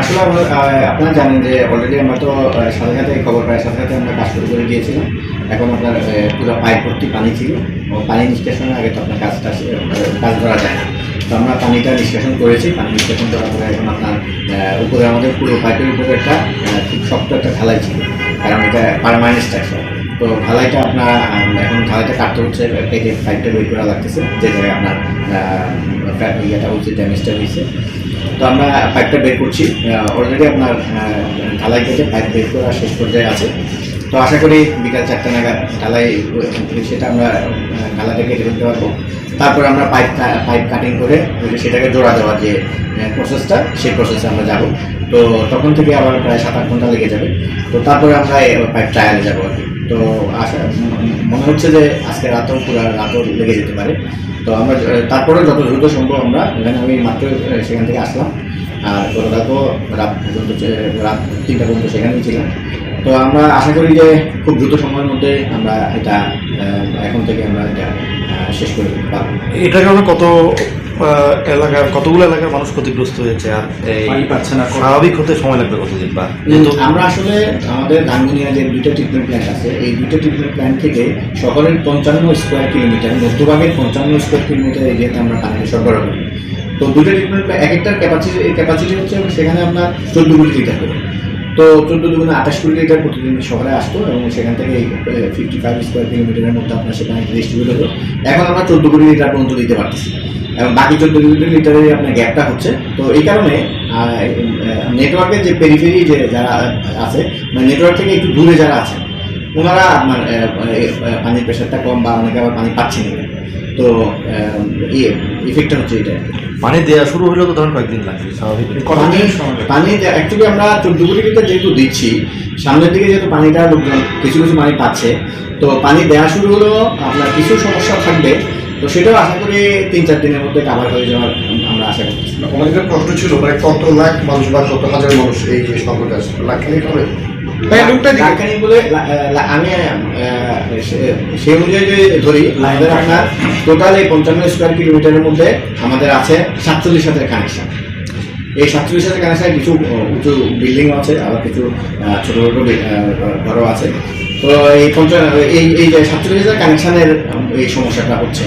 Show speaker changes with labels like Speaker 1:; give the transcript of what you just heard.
Speaker 1: আসলে আপনারা জানেন যে অলরেডি আমরা তো সাথে সাথে খবর পাই, সাথে সাথে আমরা কাজ শুরু করে দিয়েছিলাম। এখন আপনার পুরো পাইপ ভর্তি পানি ছিল। পানি নিষ্কাশনের আগে তো আপনার কাজটা কাজ করা যায় না। তো আমরা পানিটা নিষ্কাশন করেছি। পানি নিষ্কাশন করার পরে এখন আপনার উপরে আমাদের পুরো পাইপের উপরে একটা খুব শক্ত একটা ঢালাই ছিল। কারণ এটা পারমানেন্ট স্ট্রাকচার তো ঢালাইটা আপনার এখন ঢালাইটা কাটতে হচ্ছে কেটে পাইপটা বের করা লাগতেছে। যে জায়গায় আপনার ইয়েটা হচ্ছে ড্যামেজটা হয়েছে। তো আমরা পাইপটা বের করছি। অলরেডি আপনার ঢালাই কেটে পাইপ বের করা শেষ পর্যায়ে আছে। তো আশা করি বিকাল চারটা নাগাদ ঢালাই সেটা আমরা আহ, ঢালাইটা কেটে ফেলতে পারব। তারপর আমরা পাইপ পাইপ কাটিং করে সেটাকে জোড়া দেওয়ার যে প্রসেসটা সেই প্রসেসে আমরা যাব। তো তখন থেকে আবার প্রায় সাত আট ঘণ্টা লেগে যাবে। তো তারপরে আমরা পাইপ ট্রায়ালে যাব আর তো আশা, মনে হচ্ছে যে আজকে রাতও পুরো রাতও লেগে যেতে পারে। তো আমরা তারপরে যত দ্রুত সম্ভব আমরা এখানে আমি মাত্র সেখান থেকে আসলাম। আর গতকালও রাত পর্যন্ত রাত তিনটা পর্যন্ত সেখানেই ছিলাম। তো আমরা আশা করি যে খুব দ্রুত সময়ের মধ্যে আমরা এটা এখন থেকে আমরা এটা শেষ করে দিতে পারব।
Speaker 2: এটার কত এলাকার কতগুলো এলাকার মানুষ ক্ষতিগ্রস্ত হয়েছে আর এই
Speaker 3: পানি পাচ্ছে না?
Speaker 2: স্বাভাবিক হতে সময় লাগবে কতদিন বা?
Speaker 1: আমরা আসলে আমাদের দাঙ্গুনিয়া যে দুইটা ট্রিটমেন্ট প্ল্যান্ট আছে এই দুইটা ট্রিটমেন্ট প্ল্যান্ট থেকে শহরের পঞ্চান্ন স্কোয়ার কিলোমিটার মধ্যভাগের পঞ্চান্ন স্কোয়ার কিলোমিটার এরিয়াতে আমরা পানি সরবরাহ করি। তো দুইটা ট্রিটমেন্ট এক একটার ক্যাপাসিটি ক্যাপাসিটি হচ্ছে সেখানে আপনার চোদ্দ কোটি লিটার করে। তো চোদ্দ দুগুণে আঠাশ কোটি লিটার প্রতিদিন শহরে আসতো এবং সেখান থেকে ফিফটি ফাইভ স্কোয়ার কিলোমিটারের মধ্যে আপনার সেখানে ডিস্ট্রিবিউট হতো এখন আমরা চোদ্দ কোটি লিটার পর্যন্ত দিতে পারতেছি। এবং বাকি চোদ্দ কোটি লিটারের আপনার গ্যাপটা হচ্ছে। তো এই কারণে নেটওয়ার্কের যে পেরিফেরি যে যারা আছে মানে নেটওয়ার্ক থেকে একটু দূরে যারা আছে ওনারা আপনার পানির প্রেশারটা কম বা অনেকে আবার পানি পাচ্ছে না। তো ইফেক্টটা হচ্ছে এটা
Speaker 2: পানি দেওয়া শুরু হলেও তো ধরুন কয়েকদিন লাগবে স্বাভাবিক।
Speaker 1: পানি পানি অ্যাকচুয়ালি আমরা চোদ্দ কোটি লিটার যেহেতু দিচ্ছি সামনের দিকে যেহেতু পানিটা লোকজন কিছু কিছু পানি পাচ্ছে তো পানি দেওয়া শুরু হলেও আপনার কিছু সমস্যা থাকবে। তো সেটাও আশা করি তিন চার দিনের মধ্যে কাভার হয়ে যাওয়ার আমরা আশা করছি।
Speaker 4: আমাদের প্রশ্ন ছিল মানে কত লাখ মানুষ বা কত হাজার মানুষ এই যে সংকটে আছে? লাখ খানিক হবে।
Speaker 1: লাখখানিক বলে আমি সেই অনুযায়ী যদি ধরি আমাদের আপনার টোটাল এই পঞ্চান্ন স্কোয়ার কিলোমিটারের মধ্যে আমাদের আছে সাতচল্লিশ হাজার কানেকশন এই সাতচল্লিশ সাথে কানেকশন কিছু উঁচু বিল্ডিং আছে, আবার কিছু ছোট ছোট ঘরও আছে তো এই পঞ্চায়েত এই এই সাতচল্লিশ হাজার কানেকশানের এই সমস্যাটা হচ্ছে।